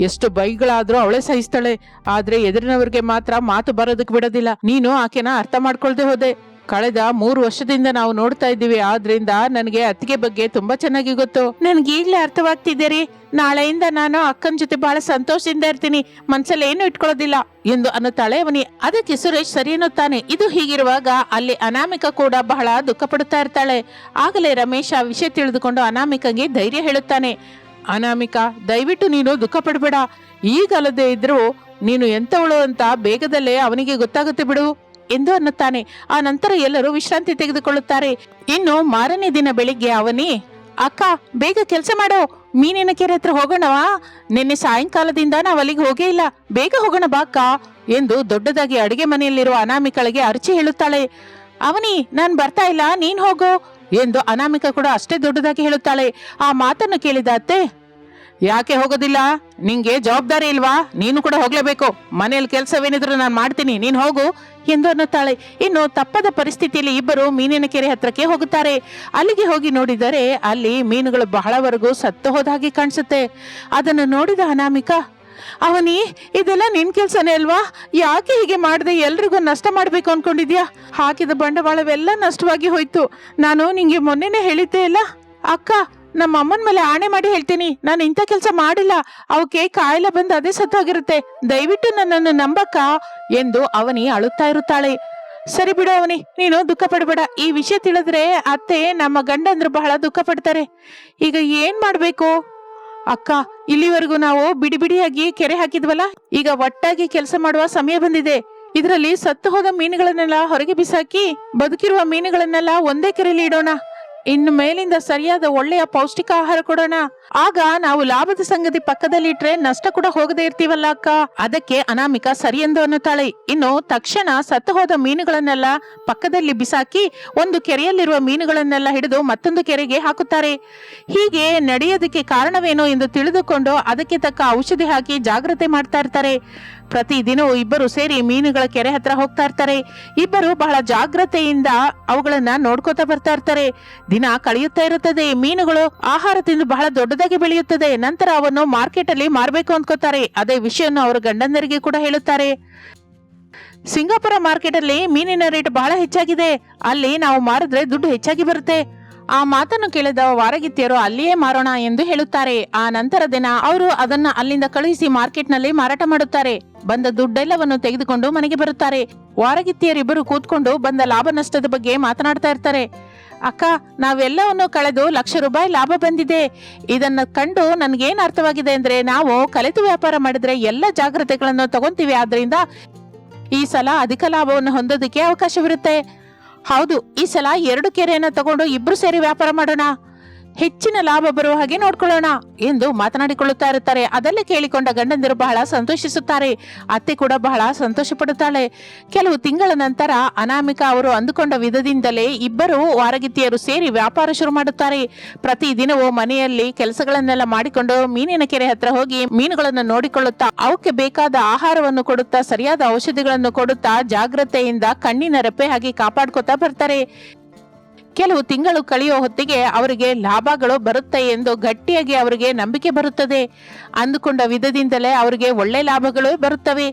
ಎಷ್ಟು ಬೈಗಳಾದ್ರೂ ಅವಳೇ ಸಹಿಸ್ತಾಳೆ. ಆದ್ರೆ ಎದುರಿನವ್ರಿಗೆ ಮಾತ್ರ ಮಾತು ಬರೋದಕ್ಕೆ ಬಿಡೋದಿಲ್ಲ. ನೀನು ಆಕೆನ ಅರ್ಥ ಮಾಡ್ಕೊಳ್ದೆ ಹೋದೆ. ಕಳೆದ ಮೂರು ವರ್ಷದಿಂದ ನಾವು ನೋಡ್ತಾ ಇದ್ದೀವಿ. ಆದ್ರಿಂದ ನನಗೆ ಅತ್ತಿಗೆ ಬಗ್ಗೆ ತುಂಬಾ ಚೆನ್ನಾಗಿ ಗೊತ್ತು. ನನ್ಗೆ ಈಗ್ಲೇ ಅರ್ಥವಾಗ್ತಿದೆ ರೀ ನಾಳೆಯಿಂದ ನಾನು ಅಕ್ಕನ ಜೊತೆ ಬಹಳ ಸಂತೋಷದಿಂದ ಇರ್ತೀನಿ. ಮನ್ಸಲ್ಲಿ ಏನು ಇಟ್ಕೊಳ್ಳೋದಿಲ್ಲ ಎಂದು ಅನ್ನುತ್ತಾಳೆ ಅವನಿ ಅದಕ್ಕೆ ಸುರೇಶ್ ಸರಿ ಅನ್ನುತ್ತಾನೆ. ಇದು ಹೀಗಿರುವಾಗ ಅಲ್ಲಿ ಅನಾಮಿಕ ಕೂಡ ಬಹಳ ದುಃಖ ಪಡುತ್ತಾ ಇರ್ತಾಳೆ. ಆಗಲೇ ರಮೇಶ್ ಆ ವಿಷಯ ತಿಳಿದುಕೊಂಡು ಅನಾಮಿಕಗೆ ಧೈರ್ಯ ಹೇಳುತ್ತಾನೆ. ಅನಾಮಿಕ, ದಯವಿಟ್ಟು ನೀನು ದುಃಖ ಪಡಬೇಡ. ಈಗಲ್ಲದೆ ಇದ್ರೂ ನೀನು ಎಂತವಳು ಅಂತ ಬೇಗದಲ್ಲೇ ಅವನಿಗೆ ಗೊತ್ತಾಗುತ್ತೆ ಬಿಡು. ಎಂದು ಅನ್ನುತ್ತಾನೆ. ಆ ನಂತರ ಎಲ್ಲರೂ ವಿಶ್ರಾಂತಿ ತೆಗೆದುಕೊಳ್ಳುತ್ತಾರೆ. ಇನ್ನು ಮಾರನೇ ದಿನ ಬೆಳಿಗ್ಗೆ ಅವನೇ, ಅಕ್ಕ, ಬೇಗ ಕೆಲಸ ಮಾಡೋ. ಮೀನಿನ ಕೆರೆ ಹತ್ರ ಹೋಗೋಣವಾ? ನಿನ್ನೆ ಸಾಯಂಕಾಲದಿಂದ ನಾವು ಅಲ್ಲಿಗೆ ಹೋಗೇ ಇಲ್ಲ. ಬೇಗ ಹೋಗೋಣ ಬಾ ಅಕ್ಕ, ಎಂದು ದೊಡ್ಡದಾಗಿ ಅಡಿಗೆ ಮನೆಯಲ್ಲಿರುವ ಅನಾಮಿಕಳಿಗೆ ಅರ್ಚಿ ಹೇಳುತ್ತಾಳೆ. ಅವನಿ, ನಾನ್ ಬರ್ತಾ ಇಲ್ಲ. ನೀನ್ ಹೋಗು, ಎಂದು ಅನಾಮಿಕ ಕೂಡ ಅಷ್ಟೇ ದೊಡ್ಡದಾಗಿ ಹೇಳುತ್ತಾಳೆ. ಆ ಮಾತನ್ನು ಕೇಳಿದ ಅತ್ತೆ, ಯಾಕೆ ಹೋಗೋದಿಲ್ಲ? ನಿಂಗೆ ಜವಾಬ್ದಾರಿ ಇಲ್ವಾ? ನೀನು ಕೂಡ ಹೋಗ್ಲೇಬೇಕು. ಮನೆಯಲ್ಲಿ ಕೆಲಸವೇನಿದ್ರು ನಾನು ಮಾಡ್ತೀನಿ. ನೀನು ಹೋಗು. ಎಂದು ಅನ್ನುತ್ತಾಳೆ. ಇನ್ನು ತಪ್ಪದ ಪರಿಸ್ಥಿತಿಯಲ್ಲಿ ಇಬ್ಬರು ಮೀನಿನ ಕೆರೆ ಹತ್ರಕ್ಕೆ ಹೋಗುತ್ತಾರೆ. ಅಲ್ಲಿಗೆ ಹೋಗಿ ನೋಡಿದರೆ ಅಲ್ಲಿ ಮೀನುಗಳು ಬಹಳವರೆಗೂ ಸತ್ತು ಹೋದ ಕಾಣಿಸುತ್ತೆ. ಅದನ್ನು ನೋಡಿದ ಅನಾಮಿಕ, ಅವನಿ, ಇದೆಲ್ಲ ನಿನ್ ಕೆಲ್ಸನೇ ಅಲ್ವಾ? ಯಾಕೆ ಹೀಗೆ ಮಾಡದೆ? ಎಲ್ರಿಗೂ ನಷ್ಟ ಮಾಡ್ಬೇಕು ಅನ್ಕೊಂಡಿದ್ಯಾ? ಹಾಕಿದ ಬಂಡವಾಳವೆಲ್ಲ ನಷ್ಟವಾಗಿ ಹೋಯ್ತು. ನಾನು ನಿಂಗೆ ಮೊನ್ನೆನೆ ಹೇಳಿದ್ದೆ ಅಲ್ಲ? ಅಕ್ಕ ನಮ್ಮ ಅಮ್ಮನ ಮೇಲೆ ಆಣೆ ಮಾಡಿ ಹೇಳ್ತೀನಿ. ನಾನು ಇಂಥ ಕೆಲಸ ಮಾಡಿಲ್ಲ. ಅವಕ್ಕೆ ಕಾಯಿಲೆ ಬಂದು ಅದೇ ಸತ್ತೋಗಿರುತ್ತೆ. ದಯವಿಟ್ಟು ನನ್ನನ್ನು ನಂಬಕ್ಕ? ಎಂದು ಅವನಿ ಅಳುತ್ತಾ ಇರುತ್ತಾಳೆ. ಸರಿ ಬಿಡು ಅವನಿ, ನೀನು ದುಃಖ ಪಡಬೇಡ. ಈ ವಿಷಯ ತಿಳಿದ್ರೆ ಅತ್ತೆ ನಮ್ಮ ಗಂಡಂದ್ರು ಬಹಳ ದುಃಖ ಪಡ್ತಾರೆ. ಈಗ ಏನ್ ಮಾಡ್ಬೇಕು? ಅಕ್ಕ, ಇಲ್ಲಿವರೆಗೂ ನಾವು ಬಿಡಿ ಬಿಡಿಯಾಗಿ ಕೆರೆ ಹಾಕಿದ್ವಲ್ಲ? ಈಗ ಒಟ್ಟಾಗಿ ಕೆಲಸ ಮಾಡುವ ಸಮಯ ಬಂದಿದೆ. ಇದರಲ್ಲಿ ಸತ್ತು ಹೋದ ಮೀನುಗಳನ್ನೆಲ್ಲ ಹೊರಗೆ ಬಿಸಾಕಿ, ಬದುಕಿರುವ ಮೀನುಗಳನ್ನೆಲ್ಲ ಒಂದೇ ಕೆರೆಯಲ್ಲಿ ಇಡೋಣ. ಇನ್ನು ಮೇಲಿಂದ ಸರಿಯಾದ ಒಳ್ಳೆಯ ಪೌಷ್ಟಿಕ ಆಹಾರ ಕೊಡೋಣ. ಆಗ ನಾವು ಲಾಭದ ಸಂಗತಿ ಪಕ್ಕದಲ್ಲಿ ಇಟ್ರೆ ನಷ್ಟ ಕೂಡ ಹೋಗದೇ ಇರ್ತೀವಲ್ಲ ಅಕ್ಕ? ಅದಕ್ಕೆ ಅನಾಮಿಕ ಸರಿ ಎಂದು ಅನ್ನುತ್ತಾಳೆ. ಇನ್ನು ತಕ್ಷಣ ಸತ್ತು ಹೋದ ಮೀನುಗಳನ್ನೆಲ್ಲ ಪಕ್ಕದಲ್ಲಿ ಬಿಸಾಕಿ ಒಂದು ಕೆರೆಯಲ್ಲಿರುವ ಮೀನುಗಳನ್ನೆಲ್ಲ ಹಿಡಿದು ಮತ್ತೊಂದು ಕೆರೆಗೆ ಹಾಕುತ್ತಾರೆ. ಹೀಗೆ ನಡೆಯೋದಕ್ಕೆ ಕಾರಣವೇನು ಎಂದು ತಿಳಿದುಕೊಂಡು ಅದಕ್ಕೆ ತಕ್ಕ ಔಷಧಿ ಹಾಕಿ ಜಾಗ್ರತೆ ಮಾಡ್ತಾ ಇರ್ತಾರೆ. ಪ್ರತಿ ದಿನವೂ ಇಬ್ಬರು ಸೇರಿ ಮೀನುಗಳ ಕೆರೆ ಹತ್ರ ಹೋಗ್ತಾ ಇರ್ತಾರೆ. ಇಬ್ಬರು ಬಹಳ ಜಾಗ್ರತೆಯಿಂದ ಅವುಗಳನ್ನ ನೋಡ್ಕೋತಾ ಬರ್ತಾ ಇರ್ತಾರೆ. ದಿನ ಕಳೆಯುತ್ತಾ ಇರುತ್ತದೆ. ಮೀನುಗಳು ಆಹಾರ ತಿಂದು ಬಹಳ ದೊಡ್ಡದಾಗಿ ಬೆಳೆಯುತ್ತದೆ. ನಂತರ ಅವನ್ನು ಮಾರ್ಕೆಟ್ ಅಲ್ಲಿ ಮಾರ್ಬೇಕು ಅಂದ್ಕೋತಾರೆ. ಅದೇ ವಿಷಯವನ್ನು ಅವರ ಗಂಡಂದರಿಗೆ ಕೂಡ ಹೇಳುತ್ತಾರೆ. ಸಿಂಗಾಪುರ ಮಾರ್ಕೆಟ್ ಅಲ್ಲಿ ಮೀನಿನ ರೇಟ್ ಬಹಳ ಹೆಚ್ಚಾಗಿದೆ. ಅಲ್ಲಿ ನಾವು ಮಾರಿದ್ರೆ ದುಡ್ಡು ಹೆಚ್ಚಾಗಿ ಬರುತ್ತೆ. ಆ ಮಾತನ್ನು ಕೇಳಿದ ವಾರಗಿತ್ತಿಯರು ಅಲ್ಲಿಯೇ ಮಾರೋಣ ಎಂದು ಹೇಳುತ್ತಾರೆ. ಆ ನಂತರ ದಿನ ಅವರು ಅದನ್ನ ಅಲ್ಲಿಂದ ಕಳುಹಿಸಿ ಮಾರ್ಕೆಟ್ನಲ್ಲಿ ಮಾರಾಟ ಮಾಡುತ್ತಾರೆ. ಬಂದ ದುಡ್ಡೆಲ್ಲವನ್ನು ತೆಗೆದುಕೊಂಡು ಮನೆಗೆ ಬರುತ್ತಾರೆ. ವಾರಗಿತ್ತಿಯರಿಬ್ಬರು ಕೂತ್ಕೊಂಡು ಬಂದ ಲಾಭ ನಷ್ಟದ ಬಗ್ಗೆ ಮಾತನಾಡ್ತಾ ಇರ್ತಾರೆ. ಅಕ್ಕ, ನಾವೆಲ್ಲವನ್ನು ಕಳೆದು ಲಕ್ಷ ರೂಪಾಯಿ ಲಾಭ ಬಂದಿದೆ. ಇದನ್ನ ಕಂಡು ನನ್ಗೇನ್ ಅರ್ಥವಾಗಿದೆ ಅಂದ್ರೆ ನಾವು ಕಲಿತು ವ್ಯಾಪಾರ ಮಾಡಿದ್ರೆ ಎಲ್ಲ ಜಾಗ್ರತೆಗಳನ್ನು ತಗೊಂತೀವಿ. ಆದ್ರಿಂದ ಈ ಸಲ ಅಧಿಕ ಲಾಭವನ್ನು ಹೊಂದೋದಕ್ಕೆ ಅವಕಾಶವಿರುತ್ತೆ. ಹೌದು ಈ ಸಲ ಎರಡು ಕೆರೆಯನ್ನ ತಗೊಂಡು ಇಬ್ರು ಸೇರಿ ವ್ಯಾಪಾರ ಮಾಡೋಣ. ಹೆಚ್ಚಿನ ಲಾಭ ಬರುವ ಹಾಗೆ ನೋಡ್ಕೊಳ್ಳೋಣ ಎಂದು ಮಾತನಾಡಿಕೊಳ್ಳುತ್ತಾ ಇರುತ್ತಾರೆ. ಅದಲ್ಲೇ ಕೇಳಿಕೊಂಡ ಗಂಡಂದಿರು ಬಹಳ ಸಂತೋಷಿಸುತ್ತಾರೆ. ಅತ್ತೆ ಕೂಡ ಬಹಳ ಸಂತೋಷ ಕೆಲವು ತಿಂಗಳ ನಂತರ ಅನಾಮಿಕ ಅವರು ಅಂದುಕೊಂಡ ವಿಧದಿಂದಲೇ ಇಬ್ಬರು ವಾರಗಿತ್ತಿಯರು ಸೇರಿ ವ್ಯಾಪಾರ ಶುರು ಮಾಡುತ್ತಾರೆ. ಪ್ರತಿ ದಿನವೂ ಮನೆಯಲ್ಲಿ ಕೆಲಸಗಳನ್ನೆಲ್ಲ ಮಾಡಿಕೊಂಡು ಮೀನಿನ ಕೆರೆ ಹತ್ರ ಹೋಗಿ ಮೀನುಗಳನ್ನು ನೋಡಿಕೊಳ್ಳುತ್ತಾ, ಅವಕ್ಕೆ ಬೇಕಾದ ಆಹಾರವನ್ನು ಕೊಡುತ್ತಾ, ಸರಿಯಾದ ಔಷಧಿಗಳನ್ನು ಕೊಡುತ್ತಾ, ಜಾಗ್ರತೆಯಿಂದ ಕಣ್ಣಿನ ರೆಪ್ಪೆ ಹಾಗೆ ಕಾಪಾಡ್ಕೊತಾ ಬರ್ತಾರೆ. ಕೆಲವು ತಿಂಗಳು ಕಳೆಯೋ ಹೊತ್ತಿಗೆ ಅವರಿಗೆ ಲಾಭಗಳು ಬರುತ್ತೆ ಎಂದು ಗಟ್ಟಿಯಾಗಿ ಅವರಿಗೆ ನಂಬಿಕೆ ಬರುತ್ತದೆ. ಅಂದುಕೊಂಡ ವಿಧದಿಂದಲೇ ಅವರಿಗೆ ಒಳ್ಳೆ ಲಾಭಗಳು ಬರುತ್ತವೆ.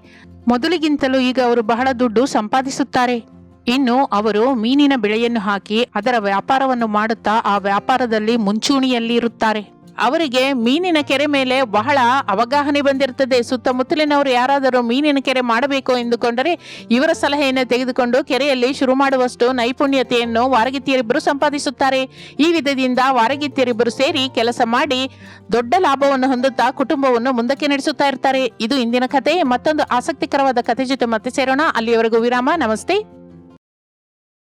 ಮೊದಲಿಗಿಂತಲೂ ಈಗ ಅವರು ಬಹಳ ದುಡ್ಡು ಸಂಪಾದಿಸುತ್ತಾರೆ. ಇನ್ನು ಅವರು ಮೀನಿನ ಬೆಳೆಯನ್ನು ಹಾಕಿ ಅದರ ವ್ಯಾಪಾರವನ್ನು ಮಾಡುತ್ತಾ ಆ ವ್ಯಾಪಾರದಲ್ಲಿ ಮುಂಚೂಣಿಯಲ್ಲಿ ಇರುತ್ತಾರೆ ಅವರಿಗೆ ಮೀನಿನ ಕೆರೆ ಮೇಲೆ ಬಹಳ ಅವಗಾಹನೆ ಬಂದಿರುತ್ತದೆ ಸುತ್ತಮುತ್ತಲಿನವರು ಯಾರಾದರೂ ಮೀನಿನ ಕೆರೆ ಮಾಡಬೇಕು ಎಂದುಕೊಂಡರೆ ಇವರ ಸಲಹೆಯನ್ನು ತೆಗೆದುಕೊಂಡು ಕೆರೆಯಲ್ಲಿ ಶುರು ಮಾಡುವಷ್ಟು ನೈಪುಣ್ಯತೆಯನ್ನು ವಾರಗಿತ್ತಿಯರಿಬ್ಬರು ಸಂಪಾದಿಸುತ್ತಾರೆ. ಈ ವಿಧದಿಂದ ವಾರಗಿತ್ತಿಯರಿಬ್ಬರು ಸೇರಿ ಕೆಲಸ ಮಾಡಿ ದೊಡ್ಡ ಲಾಭವನ್ನು ಹೊಂದುತ್ತಾ ಕುಟುಂಬವನ್ನು ಮುಂದಕ್ಕೆ ನಡೆಸುತ್ತಾ ಇರ್ತಾರೆ. ಇದು ಇಂದಿನ ಕತೆ. ಮತ್ತೊಂದು ಆಸಕ್ತಿಕರವಾದ ಕತೆ ಜೊತೆ ಮತ್ತೆ ಸೇರೋಣ. ಅಲ್ಲಿಯವರೆಗೂ ವಿರಾಮ. ನಮಸ್ತೆ.